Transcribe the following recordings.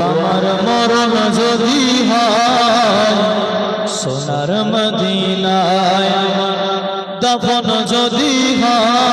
আমার মরণ যদি হয় সোনার মদিনায় দফন যদি হয়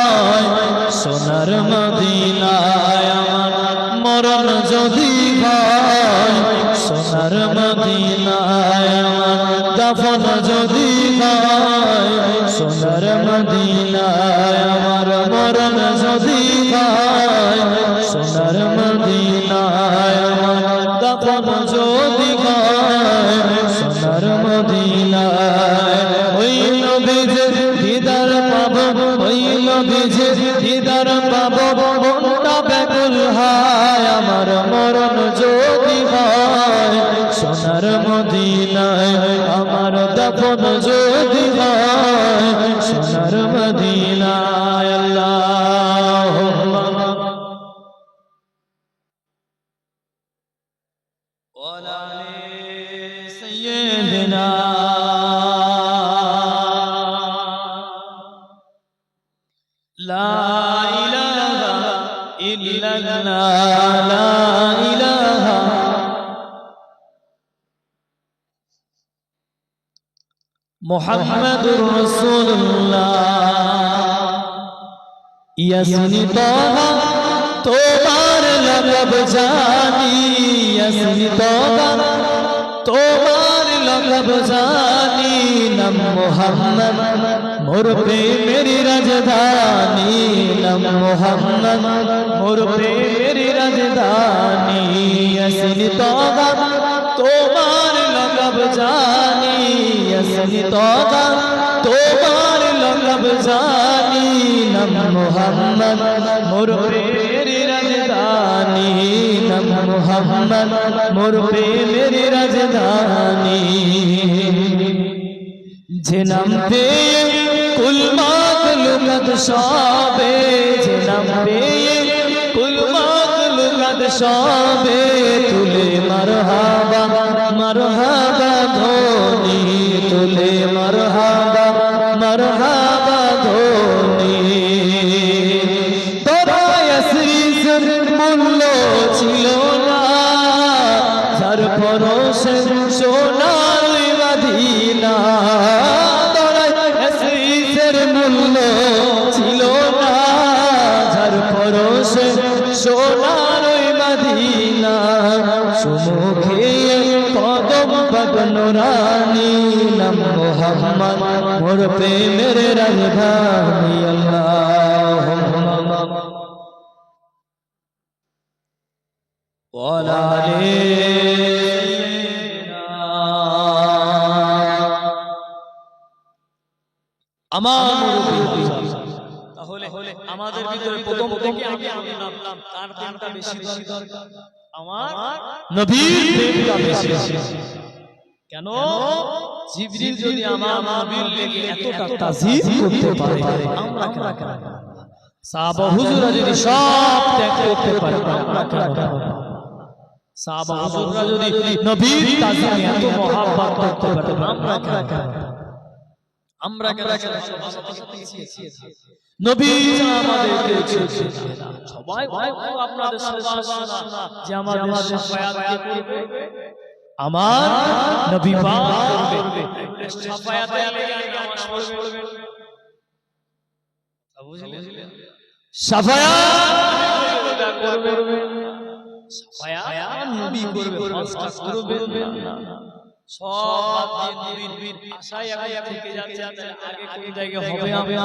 মোহাম্মদুর রসুল্লাহ তোবা তোমার লকব জানি। ইয়াসনি তোবা তোমার লকব জানি। নাম মোহাম্মদ, মোর পে রাজধানী। মোহাম্মদ, মোর তোবা ইয়াসিনি তোবা তোমার লগব জানি নাম মোহাম্মদ, মোর প্রেমের রাজধানী নাম মোহাম্মদ, মোর প্রেমের রাজধানী। যে নাম পেয়ে কুল মাকলুকাত সবে, যে নাম পেয়ে কুল মাকলুকাত সবে, তুলে মারহাবা মারহাবা ধোনি তুলে প্রেমের রাজধানী আল্লাহুম্মা আমার তাহলে আমাদের ভিতরে প্রথম থেকে আমি বললাম কার প্রেমটা বেশি বেশি আমার নবীর প্রেমটা বেশি কেন? জিবরিল যদি আমার নবীর লেগে এতটা তাজিম করতে পারে আমরা কেন সাহাবা হুজুরা যদি সব ত্যাগ করতে পারে আমরা কেন সাহাবা হুজুররা যদি নবীর তাজিমে এত মহাব্বত করতে পারে আমরা কেন আমরা কেন নবী আমাদেরকে সবাই আপনাদের সবার যে আমাদের করবে। আমার নবী পাক করবে। সাফায়াতে আলাইহি নামাজ পড়বে। বুঝলেন সাফায়াত করবে সাফায়াত নবী করবে। ফাস্ট করবে। সব নবীর আশায় এখন থেকে যাচ্ছে। আগে কোন জায়গায় হবে হবে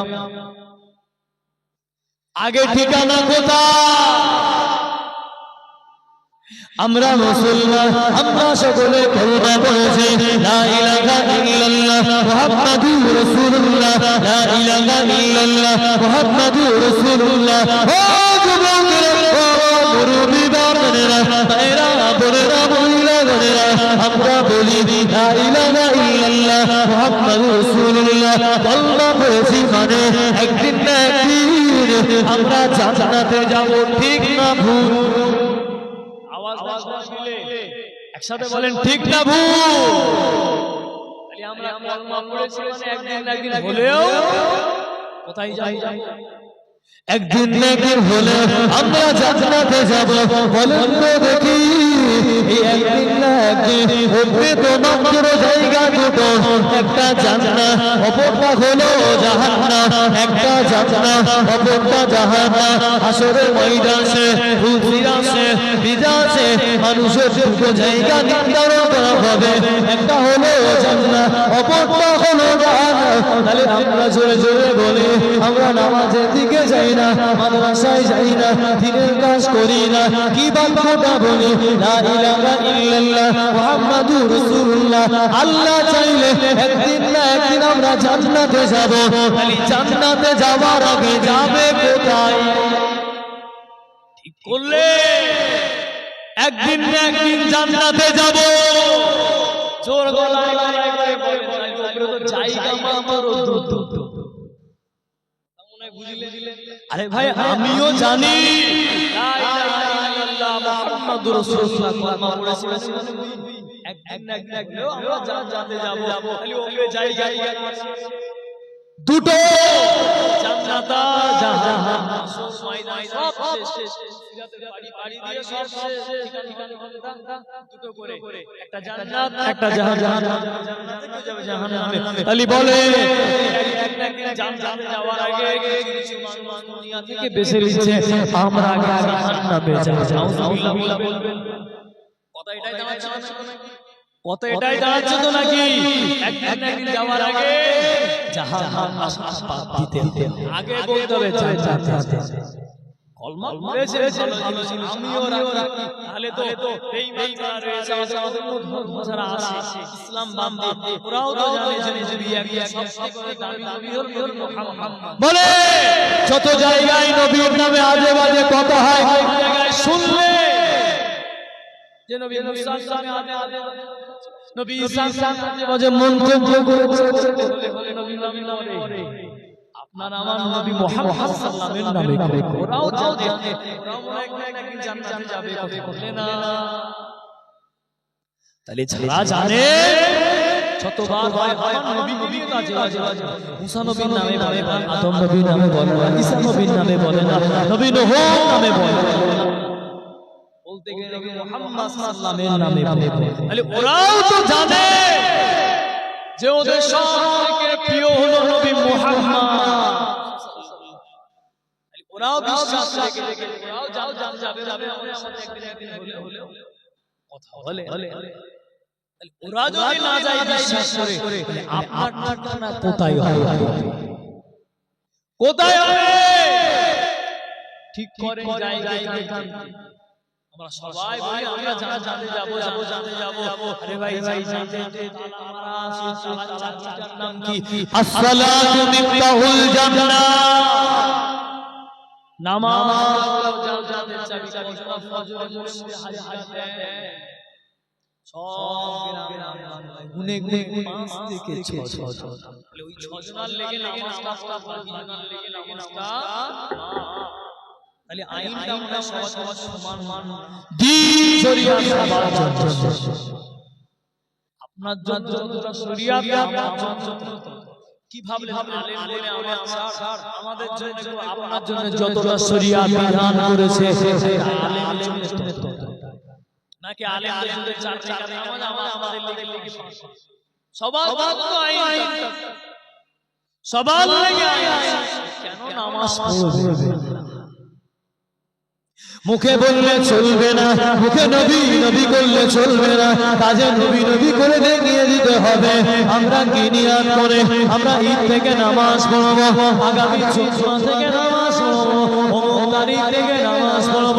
আগে ঠিকানা কোথায়? আমরা মুসলমান, আমরা সকলে কলমা পড়েছি। লা ইলাহা ইল্লাল্লাহ, মুহাম্মাদুর রাসূলুল্লাহ। লা ইলাহা ইল্লাল্লাহ, মুহাম্মাদুর রাসূলুল্লাহ। ও যুবকেরা, ও মুরব্বি বাপনেরা ভাইরা বোনেরা মহিলাগণেরা আমরা বলি লা ইলাহা ইল্লাল্লাহ, মুহাম্মাদুর রাসূলুল্লাহ। কলমা পড়েছি মানে একদিন না একদিন আমরা জান্নাতে যাব, ঠিক না ভুল? আওয়াজ একসাথে বলেন ঠিক না ভুল আমরা কলমা পড়েছি মানে একদিন একদিন হলেও কোথায় যাই একদিন না একদিন হলে আমরা জান্নাতে যাব। বলেন তো দেখি একদিন না একদিন হবে তো মাত্র জায়গা দুটো। একটা জান্নাত, অপরটা হলো জাহান্নাম। একটা জান্নাত, অপরটা জাহান্নাম। আসরে ময়দানে ফুলফিরাসে বিদাসে মানুষের দুটো জায়গা নির্ধারণ করা হবে। একটা হলো জান্নাত, অপরটা হলো জাহান্নাম। তাহলে আমরা জোরে জোরে বলি, আমরা নামাজের দিকে যাই না, মাদ্রাসায় যাই না, দিনের কাজ করি না। কি বাক্যটা বলি? লা ইলাহা ইল্লাল্লাহ, মুহাম্মাদুর রাসূলুল্লাহ। আল্লাহ চাইলে একদিন না একদিন আমরা জান্নাতে যাব। খালি জান্নাতে যাওয়ার আগে যাবে কোথায়? ঠিক করলে? একদিন না একদিন জান্নাতে যাব। জোর গলায় গলায় বলেন। তো জায়গা আরে ভাই আমিও জানি। একদিন একদিন আমরা যাব। খালি জায়গা দুটো। জান্নাত জাহান্নাম সব শেষ সিরাতের বাড়ি বাড়ি দিয়ে সব শেষ ঠিকানা ঠিকানা দুটো করে একটা জান্নাত একটা জাহান্নাম জান্নাতে কেউ যাবে জাহান্নামে আলী বলে। থেকে বেঁচে নিচ্ছে? আমরা আগে জাহান্নামে যাব কথা এটাই দাঁড়াচ্ছে কথা এটাই দাঁড়াচ্ছে তো নাকি একদিন একদিন যাওয়ার আগে জাহান্নাম আশপাশ দিতে দিতে আগে বলতে হবে কলমা পড়েছে আমিও রাখি। তাহলে তো বেঈমান যারা রয়েছে আমাদের যারা আছে ইসলাম বান্দে ওরাও তো জানে যে নবী এক সবথেকে দামি নবী হল নবী মুহাম্মদ। বলে যত জায়গায় নবীর নামে আজে বাজে কথা হয় জায়গায় শুনলে যে নবী মুসা নামে আজে আজে নবী বাজে মন্তব্য করেছে নামে। আপনার আমার নবী মুহাম্মদ সাল্লাল্লাহু আলাইহি নামে করে। ওরাও জানে ওরাও মনে হয় একদিন একদিন জান্নাতে যাবে কথা বলে না। তাহলে যারা জানে শতবার হয় আমার নবী নবীর মুসা নামে বলে না। আদম নবীর নামে বলে না। ঈসা নবীর নামে বলে না। নবী নূহ নামে বলে না। বলতে গেলে মুহাম্মদ সাল্লাল্লাহু আলাইহি নামে তাহলে ওরাও তো জানে যে ওদের সবথেকে প্রিয় হলো নবী মুহাম্মদ ওরাও বিশ্বাস রেখে রেখে ওরাও যাও যাও যাবে যাবে আমাদের সাথে একদিন একদিন হলে হলেও কথা বলে ওরা যদি না যায় বিশ্বাস করে আপনার ঠিকানা কোথায় হবে? কোথায় হবে? ঠিক করে জায়গায় আমরা সবাই বলি আমরা জানা যাব যাব জানতে যাব আরে ভাই ভাই জানতে আমরা নাম কি আসসালাতু মিফতাহুল জান্নাহ নামাজ যাও চাবি চাবি ফজরে মসজিদে হাজির হাজির গুনে গুনে পাঁচ থেকে ছয় ছয় তাহলে ওই ছজনার লেগে নামাজটা লেগে নামাজটা তাহলে আইনটা আমরা সবার সবার সমান। মান দিন শরিয়া সবার আপনার জন্য যতটা শরিয়াত আমার জন্য কি ভাবলে আলেম বলে আমার স্যার আমাদের জন্য আপনার জন্য যতটা শরিয়াত বিধান করেছে। আলেম নাকি আলেম শুধু চার চার আমাদের লেগে লেগে সবার সবার কেন নামাজ পড়বে? মুখে বললে চলবে না, মুখে নবী নবী করলে চলবে না, কাজে নবী নবী করে দেখিয়ে দিতে হবে। আমরা কি নিয়াত করে? আমরা ঈদ থেকে নামাজ পড়ব, আগামী জুম্মা থেকে নামাজ পড়ব, অমুক তারিখ থেকে নামাজ পড়ব।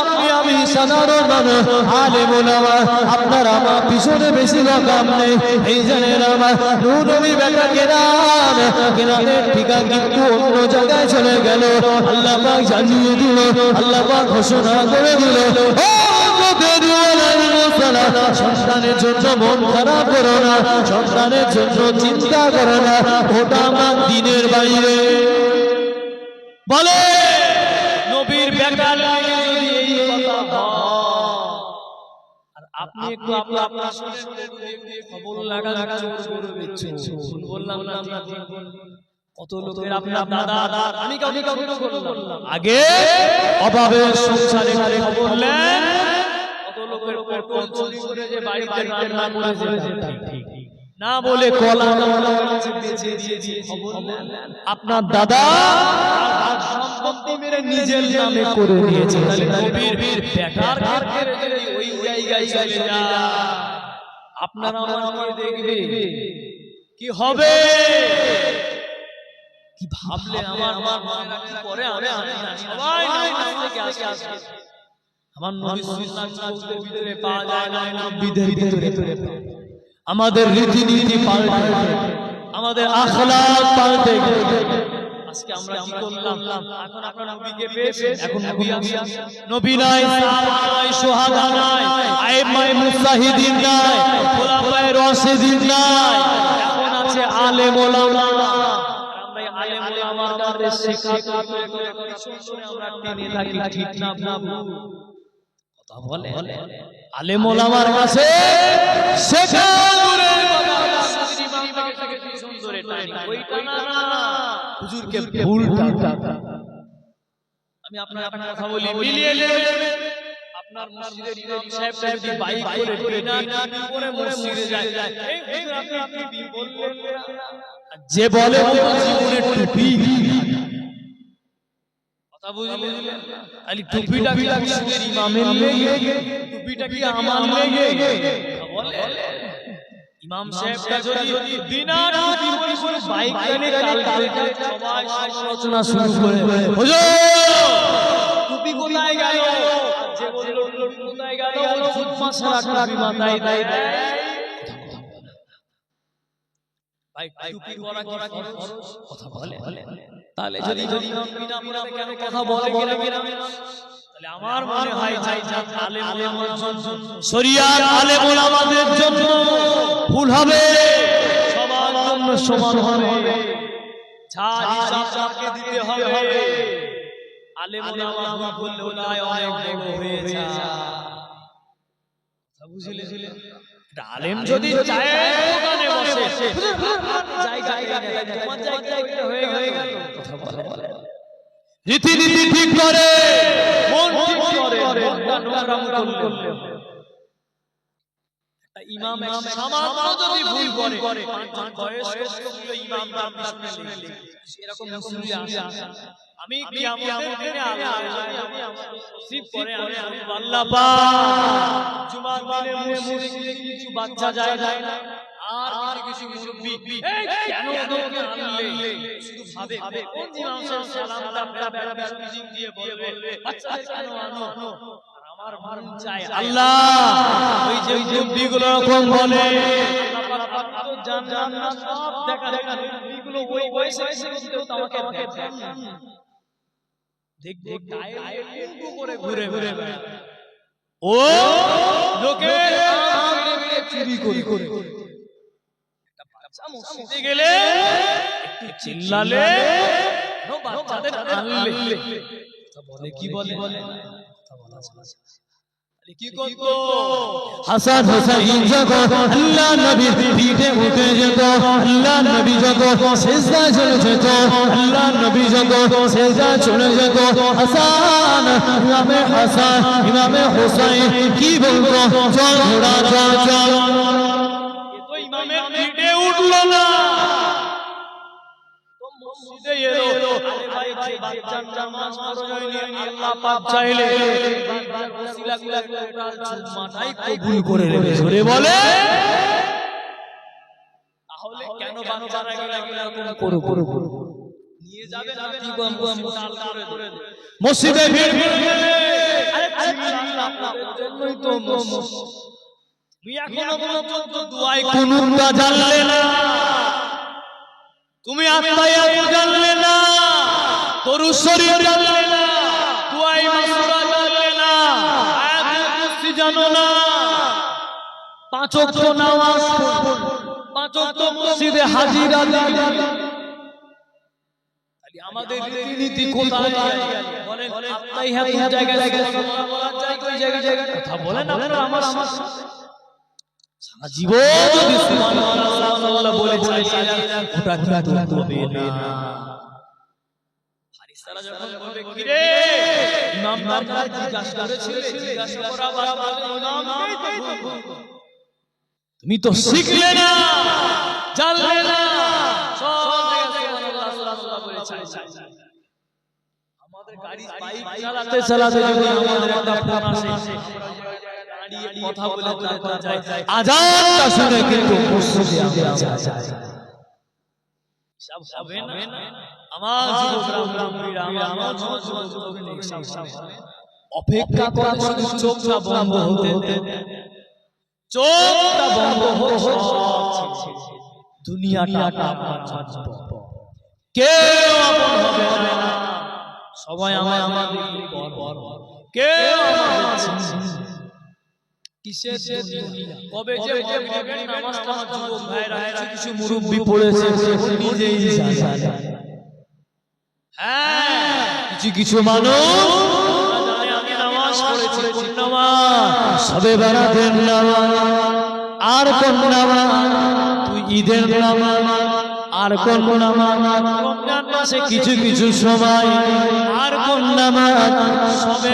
আপনি আমি সাধারণ মানুষ আলে মোলামা আপনার আমার পিছনে বেশি রকম নেই। এই জানেন আমার নবী বেটা কেরান কেরানের ঠিকা কিন্তু অন্য জায়গায় চলে গেল। আল্লাহ পাক জানিয়ে দিল, আল্লাহ পাক ঘোষণা করে দিল সন্তানের জন্য মন খারাপ করো না, সন্তানের জন্য চিন্তা করো না, ওটা আমার দিনের বাইরে। বলে, নবীর বেকার আপনি একটু আপনি আপনার শুনে শুনে খবর লাগা লাগা বললাম না আপনার ঠিক বললাম। কত লোকের আপনার দাদা আমি কাউকে কাউকে বললাম আগে সংসারে খবর নেন কত লোকের চুরি করে যে বাড়িতে রান্না করে যে না বলে কলা। আপনার দাদা সম্পত্তি মেরে নিজের নামে করে দিয়েছে তাহলে নবীর বেটার ক্ষেত্রে যদি ওই জায়গায় চলে যায় আপনারা আমাকে দেখবে। কি হবে? কি ভাবলেন আমার আমার মায়েরা কি করে আমি আমি জানি না। সবাই নামাজ থেকে আসে। আসে। আমার নবী সুন্নাত চৌদের ভিতরে পাওয়া যায় না। নবীদের ভিতরে আমাদের রীতিনীতি পাল্টে আমাদের আখলাক পাল্টে আজকে আমরা কি করলাম? এখন আপনার নবীকে পেয়েছেন এখন নবী আছে নবী নাই সাহাবা নাই সোহাদা নাই আইমায়ে মুজাহিদিন নাই খোলাফায়ে রাশিদিন নাই। এখন আছে আলেম ওলামা আমরা এই আলেম ওলামার কাছে করে করে করে শুনে আমরা টেনে থাকি ঠিক না কথা বলে? আলেম ওলামার কাছে শেখা আমি আপনার আপনার কথা বলি মিলিয়ে নেবেন। আপনার মসজিদের ইমাম সাহেব যদি বাইক করে বিনা টিপি করে মসজিদে যায়। এই হুজুর আপনি টিপি বললেন যে বলে ও জীবনে টুপি। কথা বুঝলেন আলি টুপিটা কি মসজিদের ইমামের লেগে? টুপিটা কি আমার লেগে? বলে ইমাম সাহেবটা যদি বিনা টুপি করে বাইক টানে কালকে সবাই সমালোচনা শুরু করে। হুজুর! টুপি কোথায় গেল। যে বলল কোথায় গেল ফুট মাসা টুপি মাথায় দেয়। দেয় টুপি পরা কি কথা বলে তাহলে যদি যদি ইমাম বিনা কেন কথা বলে বলে আমার মনে হয় আলেম ওলামাদের জন্য ভুল হবে সবার জন্য সমান হবে যা হিসাব তাকে দিতে হবে আলেম ওলামা ভুল বললে অনেক হয়ে যায় বুঝলে একটা আলেম যদি চায় দোকানে বসে জায়গা তোমার জায়গায় হয়ে হয়ে গেল কথা বলে রীতিনীতি ঠিক করে। মন ঠিক করে মনটা নোংরা ইমাম সামান্য যদি ভুল করে বয়স্ক ইমাম আপনার শুনলে এরকম মুসলিম আসে আমি কিয়ামতের দিনে আল্লাহ আমি আমার আমি আমি আল্লাহ পাক। জুমার দিনে মসজিদে কিছু বাচ্চা যায় যায় না। আর আর কিছু মুরব্বি। কেন ওদেরকে আনলে? শুধু ভাবে কোন ইমাম সাহেব সালামটা ফেরা ফেরা মিউজিক দিয়ে বলবে। বাচ্চাদের কেন আনো আমার মন চায় আল্লাহ। ওই যে মুরব্বিগুলো রকম বলে আল্লাহ পাক তো জান জান না সব দেখা দেখা মুরব্বিগুলো ওই বয়সে এসে তো আমাকে আমাকে দেখ। দেখ। গায়ে করে ঘুরে ঘুরে বেড়ায়। ও লোকে চুরি করে। করে। মসজিদে গেলে একটু চিল্লালে নো বাচ্চাদের আনলে। বলে কি বলে? বলে? হাসান হোসাইন যখন আল্লাহ নবীর পিঠে উঠে যেত। আল্লাহ নবী যখন শেষদায় চলে যেত। আল্লাহ নবী যখন চলে যেত। হাসান ইমামে হাসান ইমামে হোসাইন কি বলতো? চল ঘোড়া উঠল না মসজিদে ভিড় ভিড় আরে জন্যই তো এখনও পর্যন্ত দুয়ায় কুনুতটা জানলে না। তুমি আত্মায়াত জানলে না। তরু শরীর জানলে না। দুয়াই মাসুরা জানলে না। আয়াতুল কুরসি জানো না। পাঁচ ওয়াক্ত নামাজ পাঁচ ওয়াক্ত মসজিদে হাজিরা আমাদের রীতিনীতি কোথায়? বলেন আপনাই হ্যাঁ জায়গায় জায়গায় কথা বলেন আপনারা আমার আমার জীবন যদি সুবহানাল্লাহ সুবহানাল্লাহ বলে চালিয়ে যান ওটা কিন্তু হবে না। ফারিস্তারা যখন বলবে কি রে ইমাম বারবার জিজ্ঞাসা করেছিলে জিজ্ঞাসা করা বারবার ইমামকেই তো ভুল ভুল। তুমি তো শিখলে না জানলে না। সব সুবহানাল্লাহ সুবহানাল্লাহ বলে চালিয়ে আমাদের গাড়ি বাইক চালাতে চালাতে যদি আমাদের একটা ফোন আসে। দাঁড়িয়ে কথা বলে তারপর যাই আজানটা শুনে কিন্তু মসজিদে আমরা যাই সব হবে না। আমার যুবকরা মুরব্বিরা আমার আমার যুবকরা সব হবে অপেক্ষা করে শুধু চোখটা বন্ধ হতে চোখটা বন্ধ হচ্ছে। দুনিয়াটা আপনার ছাড়ব কেউ আপন হবে না। সবাই আমায় আমাদের পর কেউ আমাদের কবে যে মাগরিবের নামাজটা যুবক ভাইরা কিছু কিছু মুরব্বি পড়েছে নিজেই হ্যাঁ। কিছু কিছু মানুষ আমি নামাজ পড়েছি নামাজ সবে বেড়াতেন নামাজ আর কোন নামাজ? তুই ঈদের নামাজ আর কোন নামাজ? রমজান মাসে কিছু কিছু সময় আর কোন নামাজ? সবে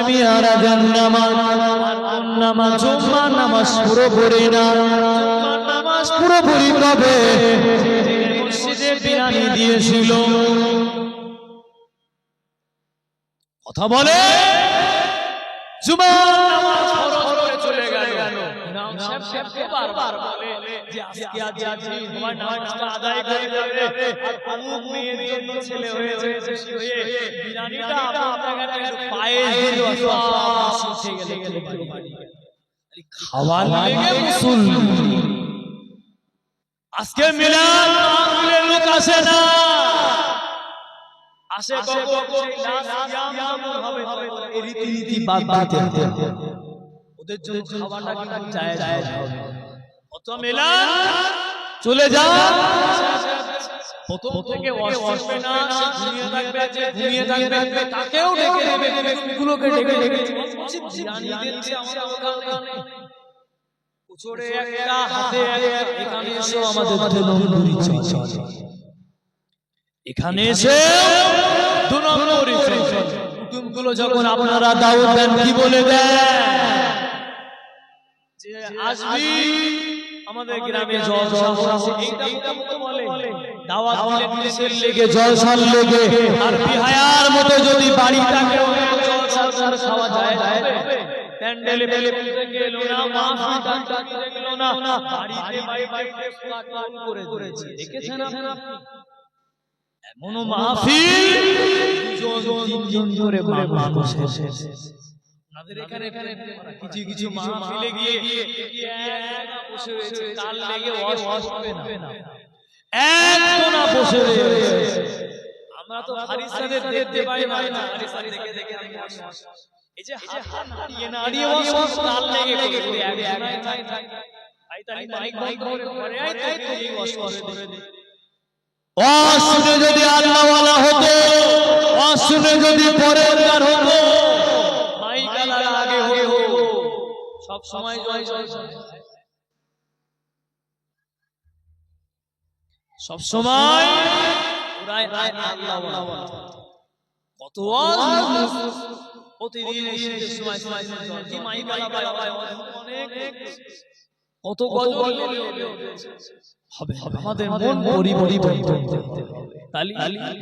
নামাজ আর কোন নামাজ, জুম্মার নামাজ পুরো পড়ি না নামাজ পুরোপুরি কবে মসজিদে বিরানি দিয়েছিল। কথা বলে? পায়ে খাওয়ার লেগে মুসল্লি। আজকে মিলাদ মাহফিলে লোক আসে না। আসে কখন? এই রীতিনীতি বাদ দিতে হবে। ওদের জন্য খাবারটা কিন্তু চায় চায় অত মিলাদ চলে যা প্রথম থেকে না সে ঘুমিয়ে থাকবে যে ঘুমিয়ে থাকবে তাকেও ডেকে দেবে গুলোকে ডেকে ডেকে বিরিয়ানি দিচ্ছে আমাদের ওখানে উচড়ে একটা হাতে এখানে এসে আমাদের দুনম্বরি চলে এখানে এসে দু নম্বরই চলে যখন আপনারা দাওয়াত দেন কি বলে দেন যে আসবি আমাদের গ্রামে জল এইটা বলে দাওয়াত দিলে দেশের লেগে জলসার লেগে। আর বিহায়ার মতো যদি বাড়ি থাকে জলসা খাওয়া যায় হবে প্যান্ডেলে বেলে বেলে গেল না মাহফিল টানতে গেল না বাড়িতে বাড়িতে ফুয়াট করে করেছে। দেখেছেন আপনি? এমনও মাহফিল? দুজন তিনজন করে মানুষ এসেছে। আপনাদের এখানে এখানে কিছু কিছু মাহফিলে গিয়ে বসে রয়েছে লেগে হবে না। একজনা বসে রয়েছে। আমরা তো হারিসাদের দেখতে পাই না। হারিসাদ দেখে দেখে আমি ওয়াশ ওয়াশ এই যে হাত নাড়িয়ে নাড়িয়ে ওয়াশ ওয়াশ কাল লেগে করে একজনাই থাকে ভাই তাই মাইক মাইক করে করে আই তাই তো এই ওয়াশ ওয়াশ করে দে। ওয়াজ যদি আল্লাহওয়ালা হতো ওয়াজ শুনে যদি পরেরদার হতো মাইক আগে হয়ে হো সব সময় জয় জয়। সব সময় ওরাই আল্লাহ কত প্রতিদিন সময় সময় কি আলাদা অনেক কত কত হবে হবে আমাদের মন পরিবর্তন। করতে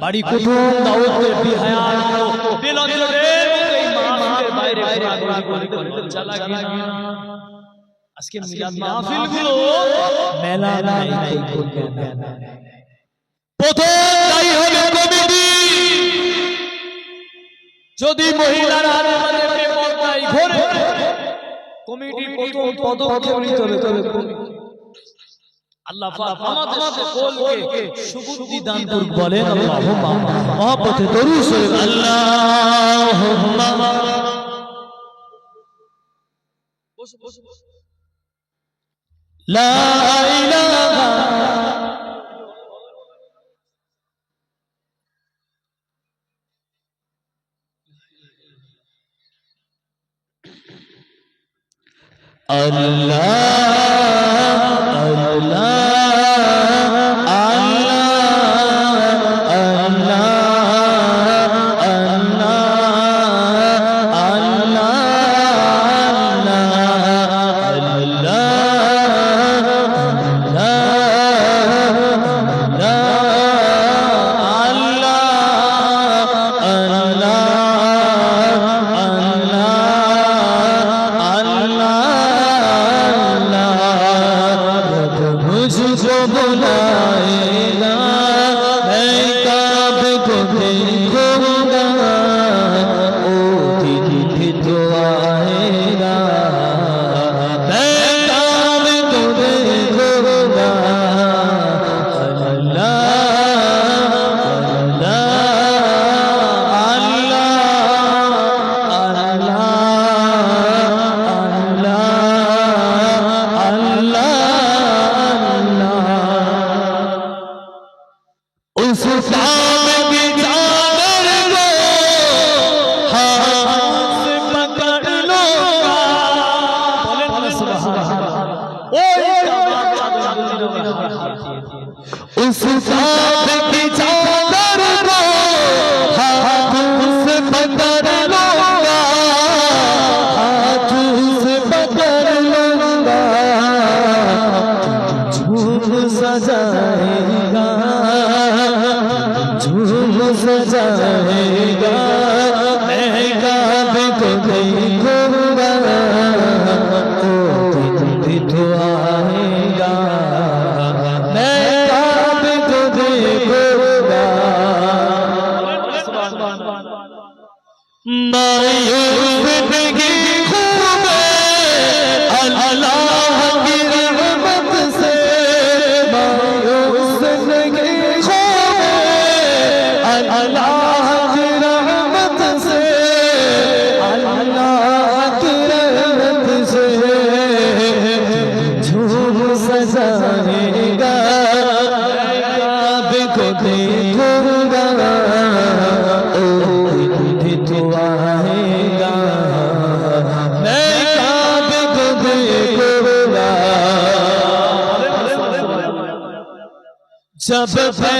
বাড়ি কুটুম দাওয়াতের বিহায়ার বাইরে আজকে মিলাদ মাহফিলগুলো মেলা নাই প্রথম দায়ী হবে কমিটি। যদি মহিলারা আমাদেরকে পর্দায় ঘোরে। কমিটি প্রথম পদক্ষেপ নিতে হবে আল্লাহ পাক আমাদের সকলকে সুবুদ্ধি দান করুন। বলেন আল্লাহুম্মা মহব্বতে দরুদ শরীফ। আল্লাহুম্মা। বসো বসো। বসো লা ইলাহা उस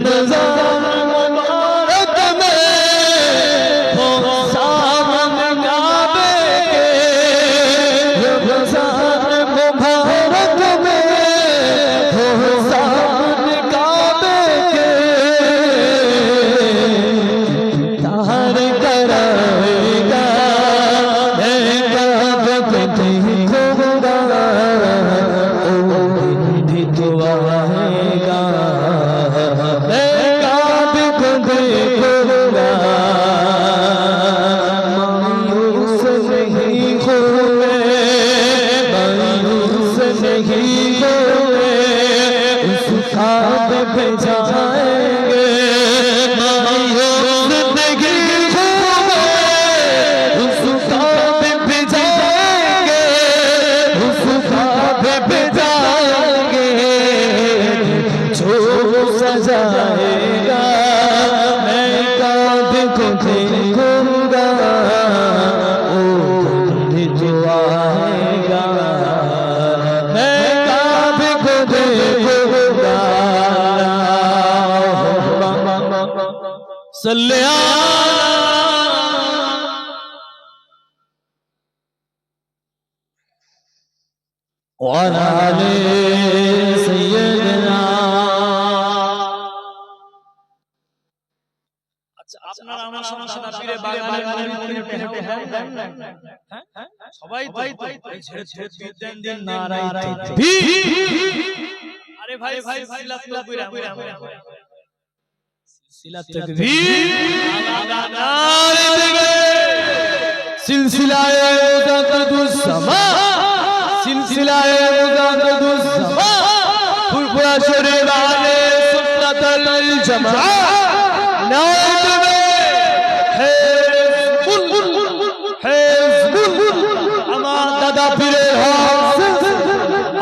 Ramazan happens আপনারা আমার সঙ্গে সাদা পীরে হ্যাঁ হ্যাঁ? হ্যাঁ? সবাই তো এই ছেড়ে ছেড়ে পীর দেন দেন নারাই আরে ভাই ভাই সিলাত তো কইরা সিলাত তো সিলসিলায়ে মুজাদ্দিদুস সামা সিলসিলায়ে মুজাদ্দিদুস সামা ফুরফুরা শরীফ আলে সুন্নাতুল জামা নাওয়াতুবে হিজবুল হিজবুল আমার দাদা পীরের হক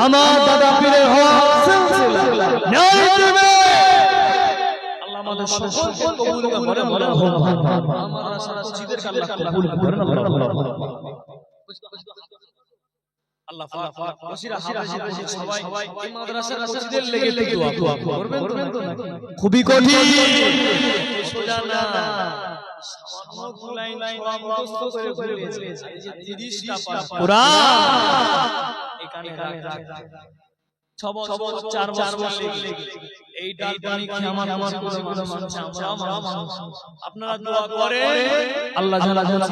আমার দাদা পীরের হক নাওয়াতুবে আল্লাহ আমাদের সকলকে কবুল করেন বলেন আমরা সারা চিদের আল্লাহ কবুল করেন আল্লাহ পাক ওসিরা হাফেজ সবাই এই মাদ্রাসার মসজিদের লেগে দোয়া করবেন। তো খুবই কঠিন। সোজা না। সামান্য দু লাইন সব মুখস্থ করে ফেলেছে। এই যে 30টা পারা। এখানে ছ বছর চার বছর এই ডাল পানি খেয়ে আমার আমারগুলো মানছে আমরা আপনারা দোয়া করে আল্লাহ জালা জালা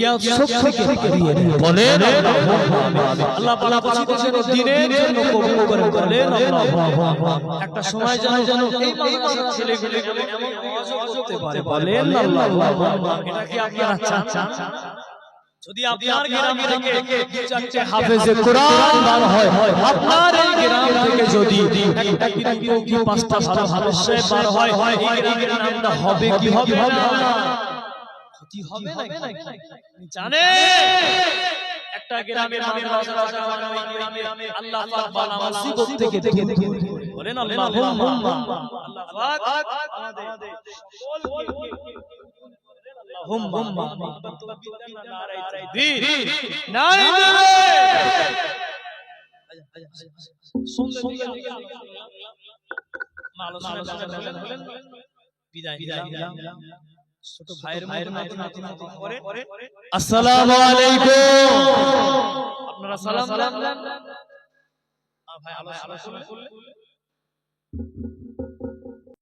ইয়া শক্তি আল্লাহ পালা পালা কবুল করে বলেন একটা সময় যেন যেন এই মাদ্রাসার ছেলেগুলো এমন আওয়াজও করতে পারে। বলেন আল্লাহ এটা কি আপনারা চান যদি আপনার গ্রামে থেকে চারটে হাফেজে কোরআন বার হয় আপনার এই গ্রাম থেকে যদি একটা কি দুটো কি পাঁচটা ভালো ভালো সে বার হয় এই গ্রামের নামটা হবে কি হবে না? ক্ষতি হবে নাকি জানে একটা গ্রামের মাদ্রাসা রাখা ওই আল্লাহ পাক বালা মুসিবত থেকে থেকে বলেন আল্লাহুম্মা আল্লাহ পাক আমাদের আল্লাহুম্মা নাই বিদায় বিদায় ছোট ভাইয়ের ভাইয়ের মতো নাতি নাতি করে আসসালামু আলাইকুম আপনারা সালাম সালাম ভাই আলোচনা করলে